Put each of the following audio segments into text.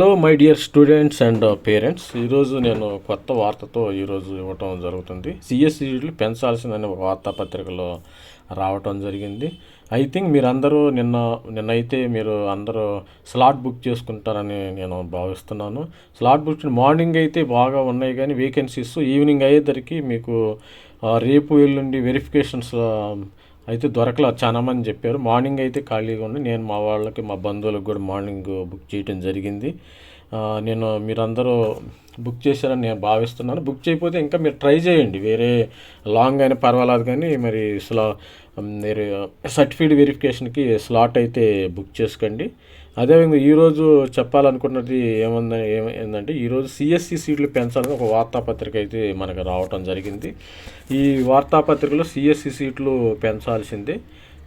Hello my dear students and parents ఈరోజు నేను కొత్త వార్తతో ఈరోజు ఇవ్వటం జరుగుతుంది. సిఎస్సీలు పెంచాల్సిందని ఒక వార్తాపత్రికలో రావటం జరిగింది. ఐ థింక్ మీరందరూ నిన్న నిన్నైతే మీరు అందరూ స్లాట్ బుక్ చేసుకుంటారని నేను భావిస్తున్నాను. స్లాట్ బుక్ మార్నింగ్ అయితే బాగా ఉన్నాయి కానీ వేకెన్సీస్ ఈవినింగ్ అయ్యేసరికి మీకు రేపు ఎల్లుండి వెరిఫికేషన్స్ అయితే దొరకలా చాలా మంది చెప్పారు. మార్నింగ్ అయితే ఖాళీగా ఉంది నేను మా వాళ్ళకి మా బంధువులకు కూడా మార్నింగ్ బుక్ చేయడం జరిగింది. నేను మీరందరూ బుక్ చేశారని నేను భావిస్తున్నాను. బుక్ చేయకపోతే ఇంకా మీరు ట్రై చేయండి. వేరే లాంగ్ అయినా పర్వాలేదు కానీ మరి స్లా మీరు సర్టిఫికేట్ వెరిఫికేషన్కి స్లాట్ అయితే బుక్ చేసుకోండి. అదేవిధంగా ఈరోజు చెప్పాలనుకున్నది ఏమంద ఏమ- ఏంటంటే ఈరోజు సిఎస్సి సీట్లు పెంచాలని ఒక వార్తాపత్రిక అయితే మనకు రావటం జరిగింది. ఈ వార్తాపత్రికలో సిఎస్సి సీట్లు పెంచాల్సిందే.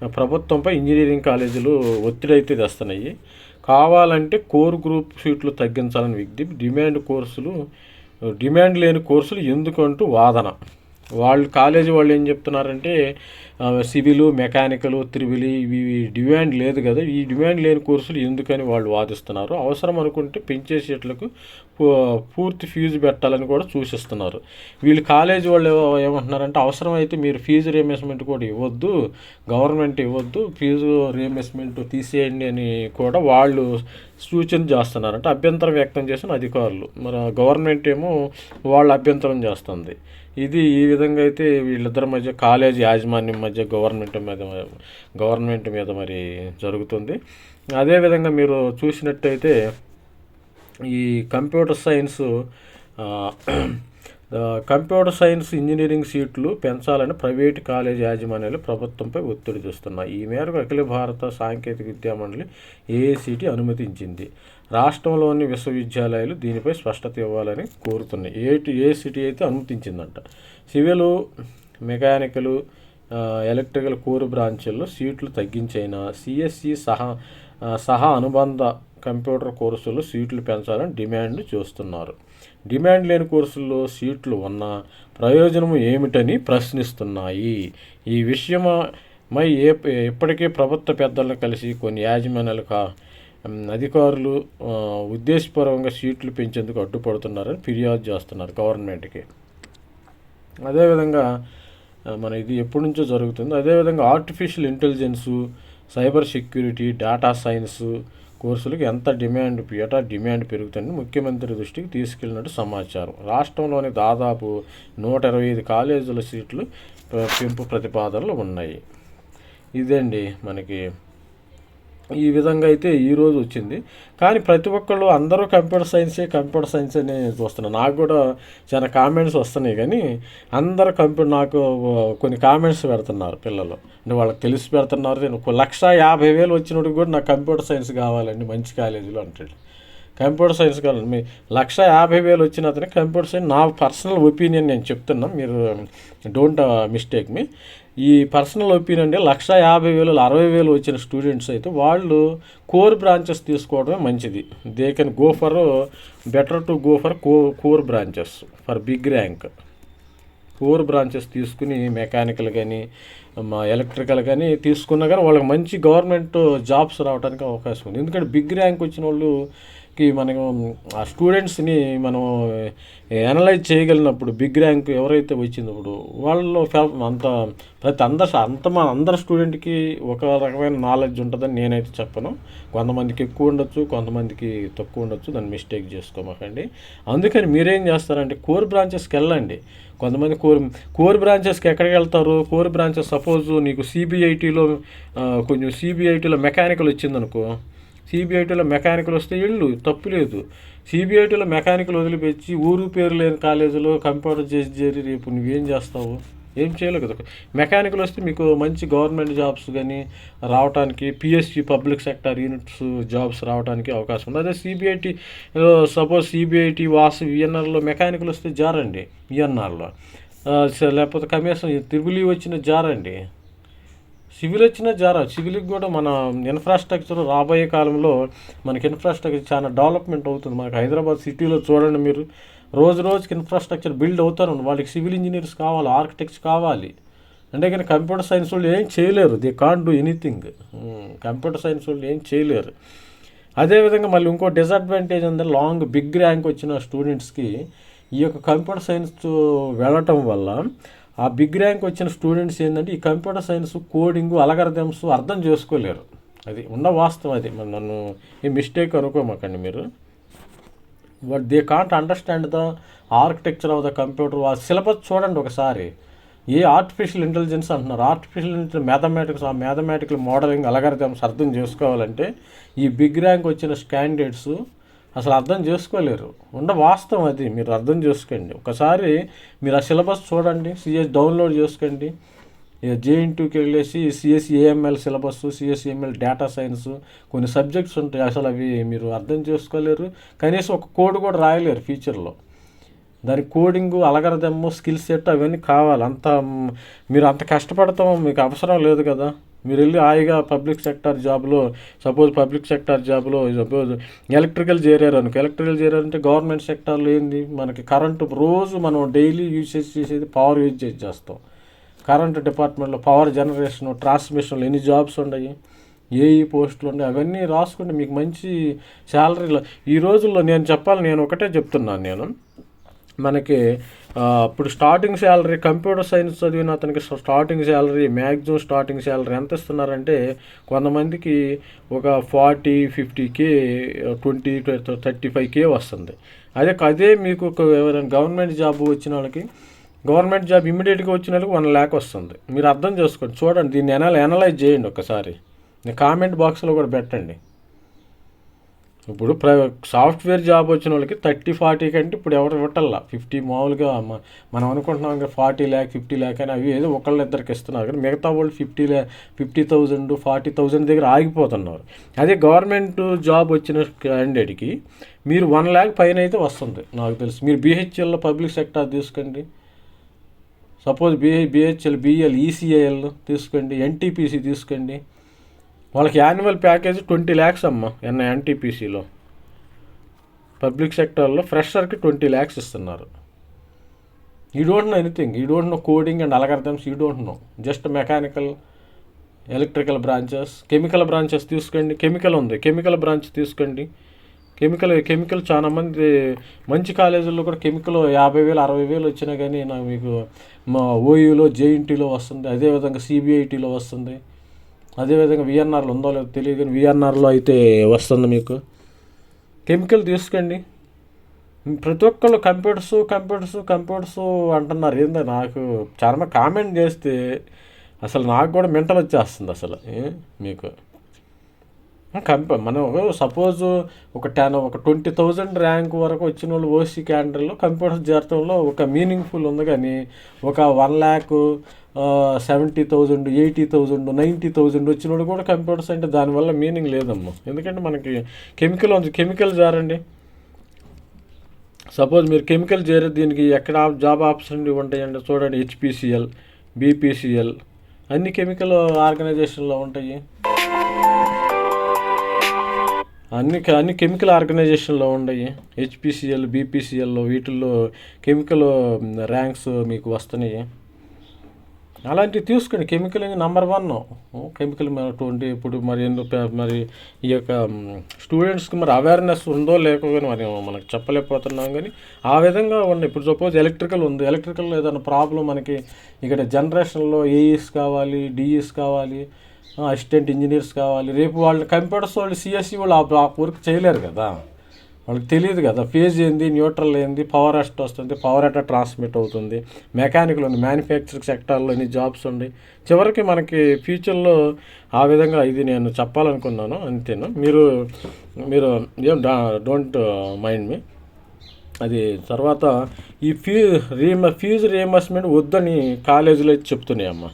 ప్రభుత్వంపై ఇంజనీరింగ్ కాలేజీలు ఒత్తిడి అయితే తెస్తున్నాయి. కావాలంటే కోర్ గ్రూప్ సీట్లు తగ్గించాలని విజ్ఞప్తి. డిమాండ్ కోర్సులు డిమాండ్ లేని కోర్సులు ఎందుకంటూ వాదన. వాళ్ళు కాలేజీ వాళ్ళు ఏం చెప్తున్నారంటే సివిలు మెకానికల్ త్రివిలి ఇవి డిమాండ్ లేదు కదా ఈ డిమాండ్ లేని కోర్సులు ఎందుకని వాళ్ళు వాదిస్తున్నారు? అవసరం అనుకుంటే పెంచే సీట్లకు పూ- పూర్తి ఫీజు పెట్టాలని కూడా సూచిస్తున్నారు. వీళ్ళు కాలేజీ వాళ్ళు ఏమంటున్నారంటే అవసరం అయితే మీరు ఫీజు రియంబర్స్మెంట్ కూడా ఇవ్వద్దు గవర్నమెంట్ ఇవ్వద్దు ఫీజు రియంబర్స్మెంట్ తీసేయండి అని కూడా వాళ్ళు సూచన చేస్తున్నారంటే. అభ్యంతరం వ్యక్తం చేసిన అధికారులు. మరి గవర్నమెంట్ ఏమో వాళ్ళు అభ్యంతరం చేస్తుంది. ఇది ఈ విధంగా అయితే వీళ్ళిద్దరి మధ్య కాలేజ్ యాజమాన్యం మధ్య గవర్నమెంట్ మీద గవర్నమెంట్ మీద మరి జరుగుతుంది. అదేవిధంగా మీరు చూసినట్టయితే ఈ computer science computer science engineering సీట్లు పెంచాలని ప్రైవేట్ కాలేజ్ యాజమాన్యాలు ప్రభుత్వంపై ఒత్తిడి తెస్తున్నాయి ఈ మేరకు అఖిల భారత సాంకేతిక విద్యా మండలి ఏఐసిటి అనుమతించింది. రాష్ట్రంలోని విశ్వవిద్యాలయాలు దీనిపై స్పష్టత ఇవ్వాలని కోరుతున్నాయి. ఏ ఏ సిటీ అయితే అనుమతించిందంట. సివిల్ మెకానికల్ ఎలక్ట్రికల్ కోర్ బ్రాంచీల్లో సీట్లు తగ్గించైనా సిఎస్సి సహా సహా అనుబంధ కంప్యూటర్ కోర్సుల్లో సీట్లు పెంచాలని డిమాండ్ చేస్తున్నారు. డిమాండ్ లేని కోర్సుల్లో సీట్లు ఉన్న ప్రయోజనం ఏమిటని ప్రశ్నిస్తున్నాయి. ఈ విషయమై ఏ ఇప్పటికే ప్రభుత్వ పెద్దలను కలిసి కొన్ని యాజమాన్యాలు కా అధికారులు ఆ, ఉద్దేశపూర్వకంగా సీట్లు పెంచేందుకు అడ్డుపడుతున్నారని ఫిర్యాదు చేస్తున్నారు గవర్నమెంట్కి. అదేవిధంగా మన ఇది ఎప్పటి నుంచో జరుగుతుంది. అదేవిధంగా artificial intelligence cyber security data science కోర్సులకు ఎంత డిమాండ్ ఎటా డిమాండ్ పెరుగుతుందని ముఖ్యమంత్రి దృష్టికి తీసుకెళ్ళినట్టు సమాచారం. రాష్ట్రంలోని దాదాపు నూట ఇరవై ఐదు కాలేజీల సీట్లు పెంపు ప్రతిపాదనలు ఉన్నాయి. ఇదండి మనకి ఈ విధంగా అయితే ఈరోజు వచ్చింది. కానీ ప్రతి ఒక్కళ్ళు అందరూ కంప్యూటర్ సైన్సే కంప్యూటర్ సైన్స్ అని చూస్తున్నారు. నాకు కూడా చాలా కామెంట్స్ వస్తున్నాయి కానీ అందరూ కంప్యూటర్ నాకు కొన్ని కామెంట్స్ పెడుతున్నారు పిల్లలు. అంటే వాళ్ళకి తెలిసి పెడుతున్నారు నేను ఒక లక్ష యాభై వేలు వచ్చినప్పుడు కూడా నాకు కంప్యూటర్ సైన్స్ కావాలండి మంచి కాలేజీలో అంటాడు. కంప్యూటర్ సైన్స్ కావాలండి. మీ లక్ష యాభై వేలు వచ్చిన అతనే కంప్యూటర్ సైన్స్ నా పర్సనల్ ఒపీనియన్ నేను చెప్తున్నా మీరు డోంట్ మిస్టేక్ మీ. ఈ పర్సనల్ ఒపీనియన్ అంటే లక్ష యాభై వేలు అరవై వేలు వచ్చిన స్టూడెంట్స్ అయితే వాళ్ళు కోర్ బ్రాంచెస్ తీసుకోవడమే మంచిది. They can go for better to go for co core branches for big rank core branches తీసుకుని మెకానికల్ కానీ మా ఎలక్ట్రికల్ కానీ తీసుకున్నా కానీ వాళ్ళకి మంచి గవర్నమెంట్ జాబ్స్ రావడానికి అవకాశం ఉంది. ఎందుకంటే బిగ్ ర్యాంక్ వచ్చిన వాళ్ళు కి మనం ఆ స్టూడెంట్స్ని మనం అనలైజ్ చేయగలిగినప్పుడు బిగ్ ర్యాంక్ ఎవరైతే వచ్చినప్పుడు వాళ్ళలో అంత ప్రతి అందరు అంత మా అందరు స్టూడెంట్కి ఒక రకమైన నాలెడ్జ్ ఉంటుందని నేనైతే చెప్పను. కొంతమందికి ఎక్కువ ఉండొచ్చు కొంతమందికి తక్కువ ఉండొచ్చు దాన్ని మిస్టేక్ చేసుకోమాకండి. అందుకని మీరేం చేస్తారంటే కోర్ బ్రాంచెస్కి వెళ్ళండి. కొంతమంది కోర్ కోర్ బ్రాంచెస్కి ఎక్కడికి వెళ్తారు? కోర్ బ్రాంచెస్ సపోజ్ నీకు సిబిఐటీలో కొంచెం సిబిఐటీలో మెకానికల్ వచ్చిందనుకో సిబిఐటీలో మెకానికల్ వస్తే వెళ్ళు తప్పు లేదు. సిబిఐటీలో మెకానికల్ వదిలిపెచ్చి ఊరు పేరు లేని కాలేజీలో కంప్యూటర్ చేసి చేరి రేపు నువ్వేం చేస్తావు? ఏం చేయలేవు కదా. మెకానికల్ వస్తే మీకు మంచి గవర్నమెంట్ జాబ్స్ కానీ రావడానికి PSC public sector units jobs రావడానికి అవకాశం ఉంది. అదే సిబిఐటి సపోజ్ సిబిఐటి వాస్ విఎన్ఆర్లో మెకానికల్ వస్తే జారండి విఎన్ఆర్లో. లేకపోతే కనీసం తిరుగులి వచ్చిన జారండి. సివిల్ వచ్చిన జారా సివిల్కి కూడా మన ఇన్ఫ్రాస్ట్రక్చర్ రాబోయే కాలంలో మనకి ఇన్ఫ్రాస్ట్రక్చర్ చాలా డెవలప్మెంట్ అవుతుంది. మనకి హైదరాబాద్ సిటీలో చూడండి మీరు రోజు రోజుకి ఇన్ఫ్రాస్ట్రక్చర్ బిల్డ్ అవుతారు వాళ్ళకి సివిల్ ఇంజనీర్స్ కావాలి ఆర్కిటెక్ట్స్ కావాలి. అంటే కానీ కంప్యూటర్ సైన్స్ వాళ్ళు ఏం చేయలేరు. They can't do anything computer science వాళ్ళు ఏం చేయలేరు. అదేవిధంగా మళ్ళీ ఇంకో డిసడ్వాంటేజ్ ఉంది లాంగ్ బిగ్ ర్యాంక్ వచ్చిన స్టూడెంట్స్కి ఈ యొక్క కంప్యూటర్ సైన్స్ వెళ్ళటం వల్ల ఆ బిగ్ ర్యాంక్ వచ్చిన స్టూడెంట్స్ ఏంటంటే ఈ కంప్యూటర్ సైన్స్ కోడింగ్ అలగరదమ్స్ అర్థం చేసుకోలేరు. అది ఉన్న వాస్తవం అది. నన్ను ఈ మిస్టేక్ అనుకోమాకండి మీరు. But they can't understand the architecture of the computer ఆ సిలబస్ చూడండి ఒకసారి. ఏ ఆర్టిఫిషియల్ ఇంటెలిజెన్స్ అంటున్నారు? ఆర్టిఫిషియల్ ఇంటెలిజెన్స్ మ్యాథమెటిక్స్ ఆ మ్యాథమెటికల్ మోడలింగ్ అలగారిథమ్స్ అర్థం చేసుకోవాలంటే ఈ బిగ్ ర్యాంక్ వచ్చిన క్యాండిడేట్స్ అసలు అర్థం చేసుకోలేరు. ఉండ వాస్తవం అది. మీరు అర్థం చేసుకోండి. ఒకసారి మీరు ఆ సిలబస్ చూడండి. సిఎస్ డౌన్లోడ్ చేసుకోండి. జేఎన్టీకి వెళ్ళేసి CSAML syllabus CSAML data science కొన్ని సబ్జెక్ట్స్ ఉంటాయి. అసలు అవి మీరు అర్థం చేసుకోలేరు. కనీసం ఒక కోడ్ కూడా రాయలేరు ఫ్యూచర్లో దాని కోడింగ్ అలగరదమ్ము స్కిల్ సెట్ అవన్నీ కావాలి. అంత మీరు అంత కష్టపడతాం మీకు అవసరం లేదు కదా. మీరు వెళ్ళి హాయిగా పబ్లిక్ సెక్టార్ జాబ్లో సపోజ్ పబ్లిక్ సెక్టార్ జాబ్లో సపోజ్ ఎలక్ట్రికల్ చేరారు అనుకో. ఎలక్ట్రికల్ చేరారంటే గవర్నమెంట్ సెక్టార్లో ఏంది? మనకి కరెంటు రోజు మనం డైలీ యూసేజ్ చేసేది పవర్ యూజ్ చేస్తాం. కరెంటు డిపార్ట్మెంట్లో పవర్ జనరేషన్ ట్రాన్స్మిషన్లు ఎన్ని జాబ్స్ ఉన్నాయి ఏ పోస్టులు ఉన్నాయి అవన్నీ రాసుకుంటే మీకు మంచి శాలరీలో. ఈ రోజుల్లో నేను చెప్పాలి నేను ఒకటే చెప్తున్నాను నేను. మనకి ఇప్పుడు స్టార్టింగ్ శాలరీ కంప్యూటర్ సైన్స్ చదివిన అతనికి starting salary maximum starting salary ఎంత ఇస్తున్నారంటే కొంతమందికి ఒక forty fifty K twenty thirty five K వస్తుంది. అదే అదే మీకు ఒక ఎవరైనా గవర్నమెంట్ జాబ్ వచ్చిన వాళ్ళకి గవర్నమెంట్ జాబ్ ఇమీడియట్గా వచ్చిన వాళ్ళకి వన్ ల్యాక్ వస్తుంది. మీరు అర్థం చేసుకోండి. చూడండి దీన్ని ఎనల్ ఎనలైజ్ చేయండి ఒకసారి. కామెంట్ బాక్స్లో కూడా పెట్టండి. ఇప్పుడు ప్ర సాఫ్ట్వేర్ జాబ్ వచ్చిన వాళ్ళకి థర్టీ ఫార్టీ కంటే ఇప్పుడు ఎవరు ఇవ్వటల్లా? ఫిఫ్టీ మామూలుగా మనం అనుకుంటున్నాం ఇంకా ఫార్టీ ల్యాక్ ఫిఫ్టీ ల్యాక్ అని అవి ఏదో ఒకళ్ళ ఇద్దరికి ఇస్తున్నారు కానీ మిగతా వాళ్ళు ఫిఫ్టీ ల్యా ఫిఫ్టీ థౌజండ్ ఫార్టీ థౌజండ్ దగ్గర ఆగిపోతున్నారు. అదే గవర్నమెంట్ జాబ్ వచ్చిన క్యాండిడేట్కి మీరు వన్ ల్యాక్ పైన అయితే వస్తుంది నాకు తెలుసు. మీరు బీహెచ్ఎల్లో పబ్లిక్ సెక్టార్ తీసుకోండి. సపోజ్ బిహె బిహెచ్ఎల్ బీఎల్ ఈసీఐఎల్ తీసుకోండి ఎన్టీపీసీ తీసుకోండి. వాళ్ళకి యాన్యువల్ ప్యాకేజ్ ట్వంటీ ల్యాక్స్ అమ్మ ఎన్ఐ ఎన్టీపీసీలో. పబ్లిక్ సెక్టర్లో ఫ్రెషర్కి ట్వంటీ ల్యాక్స్ ఇస్తున్నారు. You don't know anything you don't know coding and algorithms you don't know. Just mechanical electrical branches chemical branches తీసుకోండి. కెమికల్ ఉంది కెమికల్ బ్రాంచ్ తీసుకోండి. కెమికల్ కెమికల్ చాలా మంది మంచి కాలేజీల్లో కూడా కెమికల్ యాభై వేలు అరవై వేలు వచ్చినా కానీ నాకు మీకు మా ఓయూలో జేఎన్టీలో వస్తుంది. అదేవిధంగా సిబిఐటీలో వస్తుంది. అదేవిధంగా విఎన్ఆర్లో ఉందో లేదో తెలియదు కానీ విఎన్ఆర్లో అయితే వస్తుంది మీకు. కెమికల్ తీసుకోండి. ప్రతి ఒక్కళ్ళు కంప్యూటర్స్ కంప్యూటర్స్ కంప్యూటర్స్ అంటున్నారు. ఏందో నాకు చాలా కామెంట్ చేస్తే అసలు నాకు కూడా మెంటల్ వచ్చేస్తుంది అసలు మీకు. కంపే మనం సపోజ్ ఒక టెన్ ఒక ట్వంటీ థౌజండ్ ర్యాంక్ వరకు వచ్చిన వాళ్ళు ఓసీ క్యాండర్లో కంప్యూటర్స్ చేరటంలో ఒక మీనింగ్ఫుల్ ఉంది కానీ ఒక one lakh seventy thousand eighty thousand ninety thousand వచ్చిన వాళ్ళు కూడా కంప్యూటర్స్ అంటే దానివల్ల మీనింగ్ లేదమ్మా. ఎందుకంటే మనకి కెమికల్ ఉంది. కెమికల్ జారండి. సపోజ్ మీరు కెమికల్ చేరే దీనికి ఎక్కడ జాబ్ ఆపర్చునిటీ ఉంటాయండి చూడండి. హెచ్పిసిఎల్ బీపీసీఎల్ అన్ని కెమికల్ ఆర్గనైజేషన్లో ఉంటాయి. అన్ని అన్ని కెమికల్ ఆర్గనైజేషన్లో ఉన్నాయి హెచ్పిసిఎల్ బీపీసీఎల్లో వీటిల్లో కెమికల్ ర్యాంక్స్ మీకు వస్తున్నాయి అలాంటివి తీసుకోండి. Chemical number one. Chemical twenty ఇప్పుడు మరి ఎందుకు మరి ఈ యొక్క స్టూడెంట్స్కి మరి అవేర్నెస్ ఉందో లేకో కానీ మరి మనకు చెప్పలేకపోతున్నాం కానీ ఆ విధంగా ఉన్నాయి ఇప్పుడు సపోజ్ ఎలక్ట్రికల్ ఉంది. ఎలక్ట్రికల్ ఏదైనా ప్రాబ్లం మనకి ఇక్కడ జనరేషన్లో ఏఈస్ కావాలి డిఈస్ కావాలి అసిస్టెంట్ ఇంజనీర్స్ కావాలి. రేపు వాళ్ళు కంప్యూటర్స్ వాళ్ళు సిఎస్సి వాళ్ళు ఆ వర్క్ చేయలేరు కదా. వాళ్ళకి తెలియదు కదా. ఫేజ్ ఏంది న్యూట్రల్ ఏంది పవర్ అస్ట్ వస్తుంది పవర్ అట్ట ట్రాన్స్మిట్ అవుతుంది. మెకానికల్ ఉంది మ్యానుఫ్యాక్చరింగ్ సెక్టార్లో ఎన్ని జాబ్స్ ఉన్నాయి చివరికి మనకి ఫ్యూచర్లో ఆ విధంగా ఇది నేను చెప్పాలనుకున్నాను అంతేను? మీరు మీరు ఏం డోంట్ మైండ్ మీ అది తర్వాత ఈ ఫీ రీమ ఫీజు రీఎంబర్స్మెంట్ వద్దని కాలేజీలో అయితే చెప్తున్నాయి అమ్మ.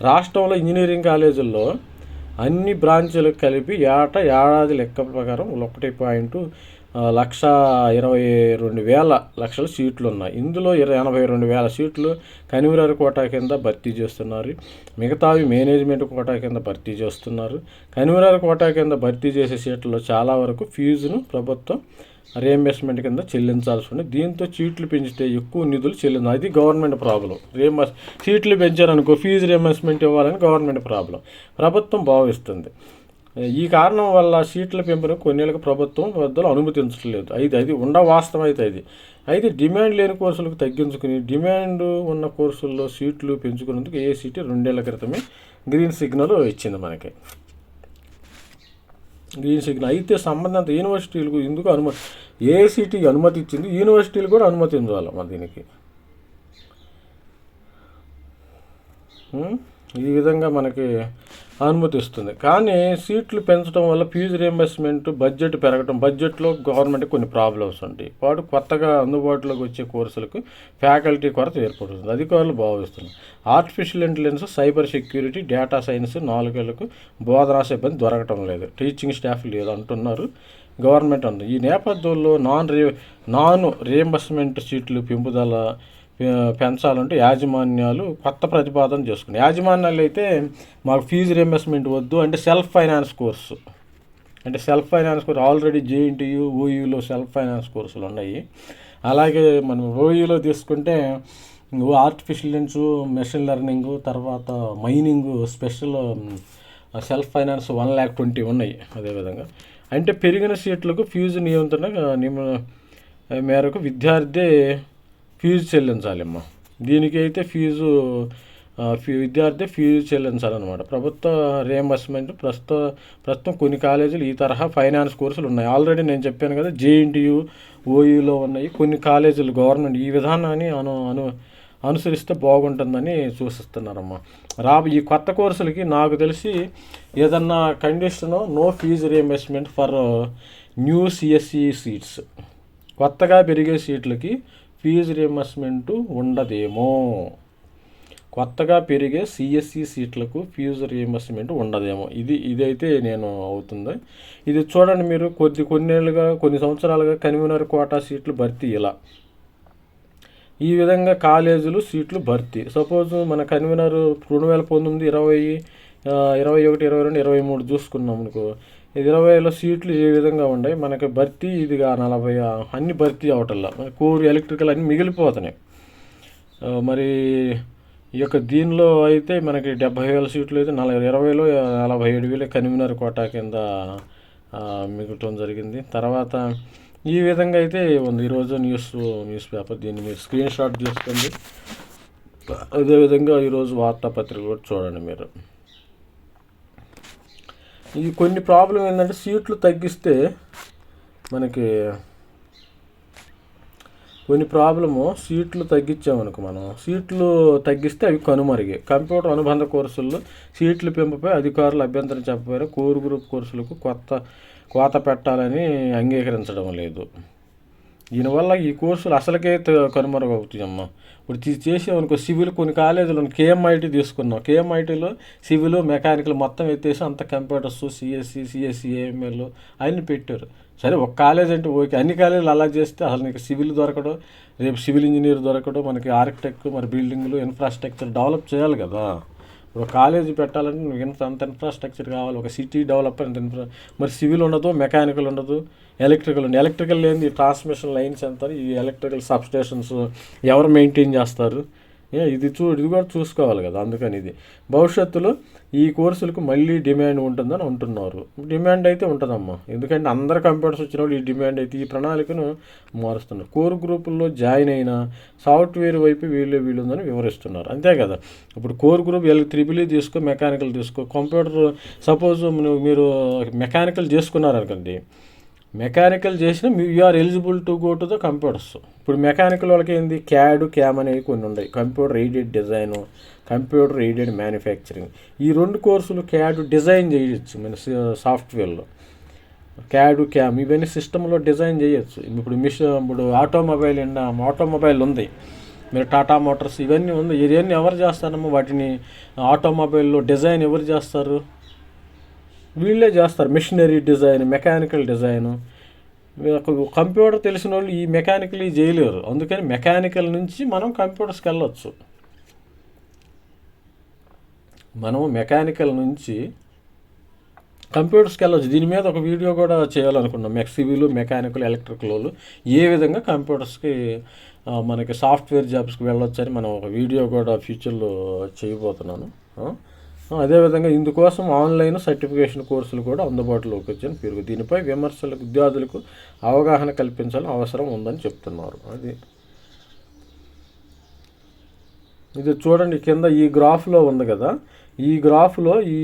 రాష్ట్రంలో ఇంజనీరింగ్ కాలేజీల్లో అన్ని బ్రాంచులకు కలిపి ఏటా ఏడాది లెక్క ప్రకారం ఒకటి పాయింట్ లక్ష ఇరవై రెండు వేల లక్షల సీట్లు ఉన్నాయి ఇందులో ఇరవై ఎనభై రెండు వేల సీట్లు కన్వీనర్ కోటా కింద భర్తీ చేస్తున్నారు. మిగతావి మేనేజ్మెంట్ కోటా కింద భర్తీ చేస్తున్నారు. కన్వీనర్ కోటా కింద భర్తీ చేసే సీట్లలో చాలా వరకు ఫీజును ప్రభుత్వం రియంబర్స్మెంట్ కింద చెల్లించాల్సి ఉంది. దీంతో సీట్లు పెంచితే ఎక్కువ నిధులు చెల్లింది అది గవర్నమెంట్ ప్రాబ్లం. రియంబర్స్ సీట్లు పెంచారనుకో ఫీజు రియంబర్స్మెంట్ ఇవ్వాలని గవర్నమెంట్ ప్రాబ్లం. ప్రభుత్వం భావిస్తుంది. ఈ కారణం వల్ల సీట్ల పెంపును కొన్నేళ్ళకి ప్రభుత్వం పెద్దలు అనుమతించట్లేదు అయితే అది ఉండ వాస్తవం అయితే అది. అయితే డిమాండ్ లేని కోర్సులకు తగ్గించుకుని డిమాండ్ ఉన్న కోర్సుల్లో సీట్లు పెంచుకునేందుకు ఏ సీటు రెండేళ్ళ క్రితమే గ్రీన్ సిగ్నల్ ఇచ్చింది మనకి. Green signal. అయితే సంబంధిత యూనివర్సిటీలకు ఎందుకు అనుమతి ఏ సీటీకి అనుమతి ఇచ్చింది? యూనివర్సిటీలు కూడా అనుమతించాలి మన దీనికి. ఈ విధంగా మనకి అనుమతిస్తుంది. కానీ సీట్లు పెంచడం వల్ల ఫీజు రియంబర్స్మెంట్ బడ్జెట్ పెరగడం బడ్జెట్లో గవర్నమెంట్ కొన్ని ప్రాబ్లమ్స్ ఉంటాయి. వాడు కొత్తగా అందుబాటులోకి వచ్చే కోర్సులకు ఫ్యాకల్టీ కొరత ఏర్పడుతుంది. అధికారులు భావిస్తున్నారు. Artificial intelligence cyber security data science నాలుగేళ్ళకు బోధనా సిబ్బంది దొరకటం లేదు. టీచింగ్ స్టాఫ్ లేదు అంటున్నారు గవర్నమెంట్ అంది. ఈ నేపథ్యంలో నాన్ రే నాన్ రియంబర్స్మెంట్ సీట్లు పెంపుదల పెంచాలంటే యాజమాన్యాలు కొత్త ప్రతిపాదన చేసుకున్నాయి యాజమాన్యాలు అయితే మాకు ఫీజు రియంబర్స్మెంట్ వద్దు అంటే సెల్ఫ్ ఫైనాన్స్ కోర్సు. అంటే self finance course already JNTU ఓయూలో self finance కోర్సులు ఉన్నాయి. అలాగే మనం ఓయూలో తీసుకుంటే ఆర్టిఫిషియల్ ఇంటెలిజెన్స్ మెషిన్ లెర్నింగ్ తర్వాత mining special self finance one lakh twenty ఉన్నాయి అదేవిధంగా అంటే పెరిగిన సీట్లకు ఫీజు నియంత్రణ నియమ మేరకు విద్యార్థి ఫీజు చెల్లించాలమ్మా దీనికి అయితే ఫీజు ఫీ విద్యార్థి ఫీజు చెల్లించాలన్నమాట. ప్రభుత్వ రియంబర్స్మెంట్ ప్రస్తుత ప్రస్తుతం కొన్ని కాలేజీలు ఈ తరహా ఫైనాన్స్ కోర్సులు ఉన్నాయి. ఆల్రెడీ నేను చెప్పాను కదా జేఎన్టీయు ఓయూలో ఉన్నాయి. కొన్ని కాలేజీలు గవర్నమెంట్ ఈ విధానాన్ని అను అను అనుసరిస్తే బాగుంటుందని సూచిస్తున్నారమ్మా. రా ఈ కొత్త కోర్సులకి నాకు తెలిసి ఏదన్నా condition no fees reimbursement for new CSE seats కొత్తగా పెరిగే సీట్లకి ఫీజు రియంబర్స్మెంట్ ఉండదేమో. కొత్తగా పెరిగే సిఎస్సి సీట్లకు ఫీజు రియంబర్స్మెంట్ ఉండదేమో. ఇది ఇదైతే నేను అవుతుంది. ఇది చూడండి మీరు కొద్ది కొన్నేళ్ళుగా కొన్ని సంవత్సరాలుగా కన్వీనర్ కోటా సీట్లు భర్తీ ఇలా. ఈ విధంగా కాలేజీలు సీట్లు భర్తీ. సపోజ్ మన కన్వీనర్ రెండు వేల పంతొమ్మిది ఇరవై ఇరవై ఒకటి ఇరవై రెండు ఇరవై మూడు చూసుకున్నాం అనుకో ఇరవైలో సీట్లు ఏ విధంగా ఉన్నాయి మనకి భర్తీ ఇదిగా నలభై అన్ని భర్తీ అవటంలో. మన కోర్ ఎలక్ట్రికల్ అన్ని మిగిలిపోతున్నాయి. మరి ఈ యొక్క దీనిలో అయితే మనకి డెబ్బై వేల సీట్లు అయితే నలభై ఇరవైలో నలభై ఏడు వేలు కన్వీనర్ కోటా కింద మిగటం మిగలటం జరిగింది. తర్వాత ఈ విధంగా అయితే ఉంది. ఈరోజు న్యూస్ న్యూస్ పేపర్ దీన్ని మీరు స్క్రీన్ షాట్ చేసుకోండి అదేవిధంగా ఈరోజు వార్తాపత్రిక కూడా చూడండి మీరు. ఈ కొన్ని ప్రాబ్లం ఏంటంటే సీట్లు తగ్గిస్తే మనకి కొన్ని ప్రాబ్లము సీట్లు తగ్గించామనుకో మనం. సీట్లు తగ్గిస్తే అవి కనుమరిగాయి కంప్యూటర్ అనుబంధ కోర్సుల్లో సీట్లు పెంపుపై అధికారులు అభ్యంతరం చెప్పబోయారు. కోర్ గ్రూప్ కోర్సులకు కొత్త కోత పెట్టాలని అంగీకరించడం లేదు. దీనివల్ల ఈ కోర్సులు అసలుకే త- కనుమరుగవుతాయమ్మా. ఇప్పుడు చేసి చేసామనుకో సివిల్ కొన్ని కాలేజీలు కేఎంఐటీ తీసుకున్నాం. కేఎంఐటీలో సివిల్ మెకానికల్ మొత్తం ఎత్తేసి అంత కంప్యూటర్స్ సిఎస్సి సిఎస్సి ఏఎంఎల్ అన్ని పెట్టారు. సరే ఒక కాలేజ్ అంటే ఓకే. అన్ని కాలేజీలు అలా చేస్తే అసలు నీకు సివిల్ దొరకడం. రేపు సివిల్ ఇంజనీర్ దొరకడం. మనకి ఆర్కిటెక్ట్ మరి బిల్డింగ్లు ఇన్ఫ్రాస్ట్రక్చర్ డెవలప్ చేయాలి కదా. ఒక కాలేజీ పెట్టాలంటే నువ్వు ఇంత అంత ఇన్ఫ్రాస్ట్రక్చర్ కావాలి. ఒక సిటీ డెవలప్ ఇన్ఫ్రా మరి సివిల్ ఉండదు మెకానికల్ ఉండదు. ఎలక్ట్రికల్ ఉంది ఎలక్ట్రికల్ లేని ట్రాన్స్మిషన్ లైన్స్ ఎంత? ఈ ఎలక్ట్రికల్ సబ్స్టేషన్స్ ఎవరు మెయింటైన్ చేస్తారు? ఇది చూ ఇది కూడా చూసుకోవాలి కదా అందుకని ఇది. భవిష్యత్తులో ఈ కోర్సులకు మళ్ళీ డిమాండ్ ఉంటుందని అంటున్నారు. డిమాండ్ అయితే ఉంటుందమ్మా. ఎందుకంటే అందరు కంప్యూటర్స్ వచ్చిన వాళ్ళు ఈ డిమాండ్ అయితే ఈ ప్రణాళికను మారుస్తున్నారు. కోర్ గ్రూపుల్లో జాయిన్ అయిన సాఫ్ట్వేర్ వైపు వీళ్ళు వీళ్ళుందని వివరిస్తున్నారు. అంతే కదా. ఇప్పుడు కోర్ గ్రూప్ ఎల్ త్రిబుల్ తీసుకో మెకానికల్ తీసుకో. కంప్యూటర్ సపోజ్ మీరు మెకానికల్ చేసుకున్నారు అనుకోండి మెకానికల్ చేసిన are eligible to go to the computers ఇప్పుడు మెకానికల్ వాళ్ళకి ఏంది? క్యాడ్ క్యామ్ అనేవి కొన్ని ఉన్నాయి computer aided design computer aided manufacturing ఈ రెండు కోర్సులు క్యాడ్ డిజైన్ చేయొచ్చు మన సాఫ్ట్వేర్లో క్యాడ్ క్యామ్ ఇవన్నీ సిస్టంలో డిజైన్ చేయొచ్చు. ఇప్పుడు మిషన్ ఇప్పుడు ఆటోమొబైల్ ఎండ ఆటోమొబైల్ ఉంది. మీరు టాటా మోటార్స్ ఇవన్నీ ఉంది. ఇవన్నీ ఎవరు చేస్తారమ్మో? వాటిని ఆటోమొబైల్లో డిజైన్ ఎవరు చేస్తారు? వీళ్ళే చేస్తారు. Machinery design mechanical design. Computer తెలిసిన వాళ్ళు ఈ మెకానికల్ చేయలేరు. అందుకని మెకానికల్ నుంచి మనం కంప్యూటర్స్కి వెళ్ళొచ్చు. మనం మెకానికల్ నుంచి కంప్యూటర్స్కి వెళ్ళొచ్చు. దీని మీద ఒక వీడియో కూడా చేయాలనుకున్నాం సివిల్ మెకానికల్ ఎలక్ట్రికల్ వాళ్ళు ఏ విధంగా కంప్యూటర్స్కి మనకి సాఫ్ట్వేర్ జాబ్స్కి వెళ్ళొచ్చని మనం ఒక వీడియో కూడా ఫ్యూచర్లో చేయబోతున్నాను. అదేవిధంగా ఇందుకోసం ఆన్లైన్ సర్టిఫికేషన్ కోర్సులు కూడా అందుబాటులోకి వచ్చాయని పెరుగు దీనిపై విమర్శలకు విద్యార్థులకు అవగాహన కల్పించాలని అవసరం ఉందని చెప్తున్నారు. అది ఇది చూడండి కింద ఈ గ్రాఫ్లో ఉంది కదా. ఈ గ్రాఫ్లో ఈ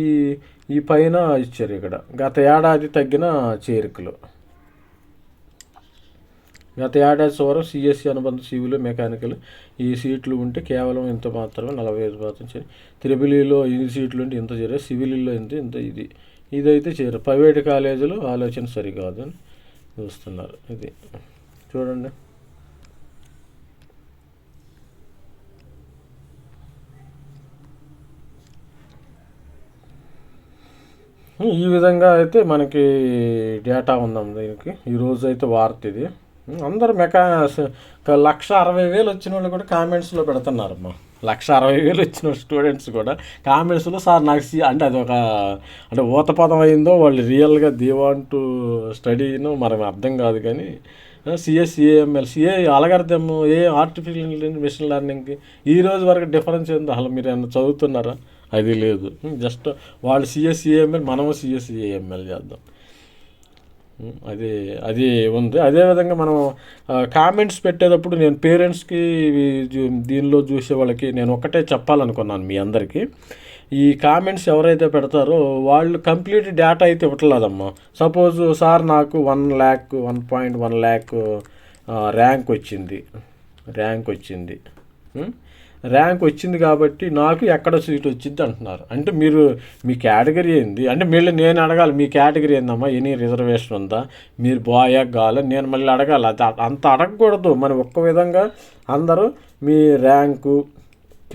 ఈ పైన ఇచ్చారు ఇక్కడ. గత ఏడాది తగ్గిన చేరికలు. గత ఏడాది చివరం సిఎస్సి అనుబంధ సివిల్ మెకానికల్ ఈ సీట్లు ఉంటే కేవలం ఇంత మాత్రమే నలభై ఐదు శాతం చేరి త్రిబులీలో ఇన్ని సీట్లు ఉంటే ఇంత చేరే సివిల్లో ఇంత ఇంత ఇది. ఇదైతే చేరు ప్రైవేట్ కాలేజీలో ఆలోచన సరికాదు అని చూస్తున్నారు. ఇది చూడండి. ఈ విధంగా అయితే మనకి డేటా ఉందాం దీనికి. ఈరోజు అయితే వార్త ఇది. అందరు మెకా లక్ష అరవై వేలు వచ్చిన వాళ్ళు కూడా కామెంట్స్లో పెడుతున్నారమ్మా. లక్ష అరవై వేలు వచ్చిన స్టూడెంట్స్ కూడా కామెంట్స్లో సార్ నాకు సి అంటే అది ఒక అంటే ఊతపదం అయిందో వాళ్ళు రియల్గా టు స్టడీనో మనకు అర్థం కాదు కానీ సిఎస్సిఏఎంఎల్ సిఏ అలగర్థం ఏ ఆర్టిఫిషియల్ మిషన్ లెర్నింగ్కి ఈ రోజు వరకు డిఫరెన్స్ ఏందో? అసలు మీరు ఏమన్నా చదువుతున్నారా? అది లేదు. జస్ట్ వాళ్ళు సిఎస్ఈఎంఎల్ మనము సిఎస్సిఏఎంఎల్ చేద్దాం. అది అది ఉంది. అదేవిధంగా మనం కామెంట్స్ పెట్టేటప్పుడు నేను పేరెంట్స్కి దీనిలో చూసే వాళ్ళకి నేను ఒకటే చెప్పాలనుకున్నాను మీ అందరికీ. ఈ కామెంట్స్ ఎవరైతే పెడతారో వాళ్ళు కంప్లీట్ డేటా అయితే ఇవ్వట్లేదమ్మా. సపోజ్ సార్ నాకు one lakh one point one lakh rank వచ్చింది. ర్యాంక్ వచ్చింది. ర్యాంక్ వచ్చింది కాబట్టి నాకు ఎక్కడ సీట్ వచ్చింది అంటున్నారు. అంటే మీరు మీ కేటగిరీ ఏంది? అంటే మళ్ళీ నేను అడగాలి మీ కేటగిరీ ఏందమ్మా? ఎనీ రిజర్వేషన్ ఉందా? మీరు బాయా గాలి నేను మళ్ళీ అడగాలి. అది అంత అడగకూడదు. మన ఒక్క విధంగా అందరూ మీ ర్యాంకు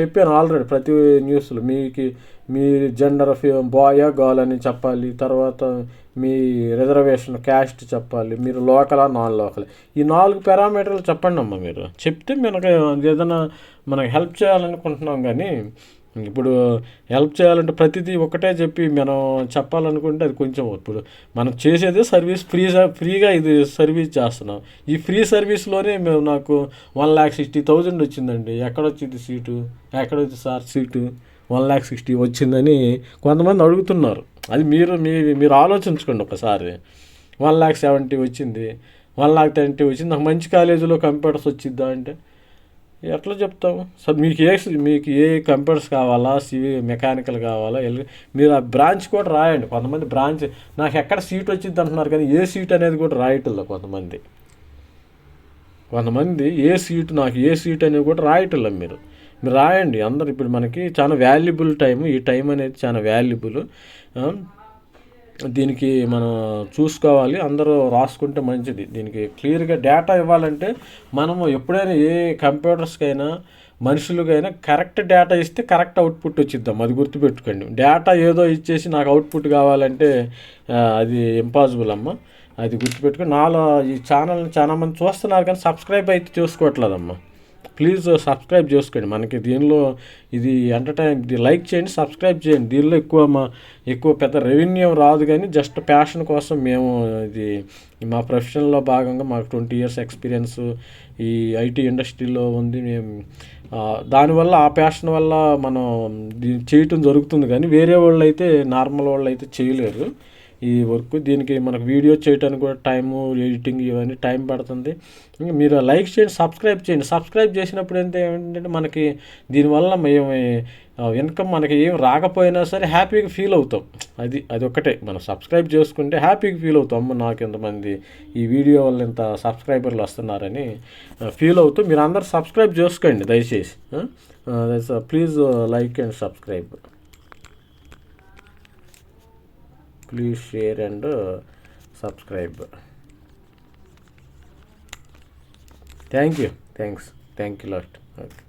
చెప్పాను ఆల్రెడీ ప్రతి న్యూస్లో మీకు మీ జెండర్ బాయా గర్ల్ అని చెప్పాలి. తర్వాత మీ రిజర్వేషన్ క్యాస్ట్ చెప్పాలి. మీరు లోకలా నాన్ లోకల్ ఈ నాలుగు పారామీటర్లు చెప్పండి అమ్మా మీరు. చెప్తే మనకు ఏదైనా మనకు హెల్ప్ చేయాలనుకుంటున్నాం కానీ ఇప్పుడు హెల్ప్ చేయాలంటే ప్రతిదీ ఒకటే చెప్పి మనం చెప్పాలనుకుంటే అది కొంచెం ఇప్పుడు మనం చేసేది సర్వీస్ ఫ్రీ ఫ్రీగా ఇది సర్వీస్ చేస్తున్నాం. ఈ ఫ్రీ సర్వీస్లోనే మేము నాకు వన్ ల్యాక్ సిక్స్టీ థౌజండ్ వచ్చిందండి. ఎక్కడ వచ్చింది సీటు? ఎక్కడ వచ్చింది sir seat? One lakh sixty వచ్చిందని కొంతమంది అడుగుతున్నారు. అది మీరు మీ మీరు ఆలోచించుకోండి ఒకసారి. వన్ ల్యాక్ సెవెంటీ వచ్చింది. వన్ ల్యాక్ ట్వంటీ వచ్చింది. నాకు మంచి కాలేజీలో కంప్యూటర్స్ వచ్చిద్దా అంటే ఎట్లా చెప్తాము సార్ మీకు ఏ మీకు ఏ కంప్యూటర్స్ కావాలా? సివి మెకానికల్ కావాలా? మీరు ఆ బ్రాంచ్ కూడా రాయండి. కొంతమంది బ్రాంచ్ నాకు ఎక్కడ సీట్ వచ్చింది అంటున్నారు కానీ ఏ సీట్ అనేది కూడా రాయటంలో కొంతమంది. కొంతమంది ఏ సీటు నాకు ఏ సీట్ అనేది కూడా రాయటంలో మీరు. మీరు రాయండి. అందరు ఇప్పుడు మనకి చాలా వాల్యుబుల్ టైం ఈ టైం అనేది చాలా వాల్యుబుల్. దీనికి మనం చూసుకోవాలి అందరూ రాసుకుంటే మంచిది. దీనికి క్లియర్గా డేటా ఇవ్వాలంటే మనము ఎప్పుడైనా ఏ కంప్యూటర్స్కైనా మనుషులకైనా కరెక్ట్ డేటా ఇస్తే కరెక్ట్ అవుట్పుట్ వచ్చిద్దాం. అది గుర్తుపెట్టుకోండి. డేటా ఏదో ఇచ్చేసి నాకు అవుట్పుట్ కావాలంటే అది ఇంపాసిబుల్ అమ్మ. అది గుర్తుపెట్టుకుని నాలో ఈ ఛానల్ని చాలా మంది చూస్తున్నారు కానీ సబ్స్క్రైబ్ అయితే చూసుకోవట్లేదమ్మా. ప్లీజ్ సబ్స్క్రైబ్ చేసుకోండి. మనకి దీనిలో ఇది ఎంటర్టైన్ లైక్ చేయండి సబ్స్క్రైబ్ చేయండి. దీనిలో ఎక్కువ మా ఎక్కువ పెద్ద రెవెన్యూ రాదు కానీ జస్ట్ ప్యాషన్ కోసం మేము ఇది మా ప్రొఫెషన్లో భాగంగా మాకు ట్వంటీ ఇయర్స్ ఎక్స్పీరియన్స్ ఈ ఐటీ ఇండస్ట్రీలో ఉంది. మేము దానివల్ల ఆ ప్యాషన్ వల్ల మనం చేయటం జరుగుతుంది కానీ వేరే వాళ్ళు అయితే నార్మల్ వాళ్ళు అయితే చేయలేరు. ఈ వర్క్ దీనికి మనకు వీడియో చేయడానికి కూడా టైము ఎడిటింగ్ ఇవన్నీ టైం పడుతుంది. మీరు లైక్ చేయండి సబ్స్క్రైబ్ చేయండి. సబ్స్క్రైబ్ చేసినప్పుడు ఏంటంటే మనకి దీనివల్ల మేము ఇన్కమ్ మనకి ఏం రాకపోయినా సరే హ్యాపీగా ఫీల్ అవుతాం. అది అది ఒక్కటే. మనం సబ్స్క్రైబ్ చేసుకుంటే హ్యాపీగా ఫీల్ అవుతాం. అమ్మ నాకు ఎంతమంది ఈ వీడియో వల్ల ఇంత సబ్స్క్రైబర్లు వస్తున్నారని ఫీల్ అవుతూ మీరు అందరు సబ్స్క్రైబ్ చేసుకోండి దయచేసి. Please like and subscribe. Please share and uh, subscribe. Thank you. Thanks. Thank you lot. Okay.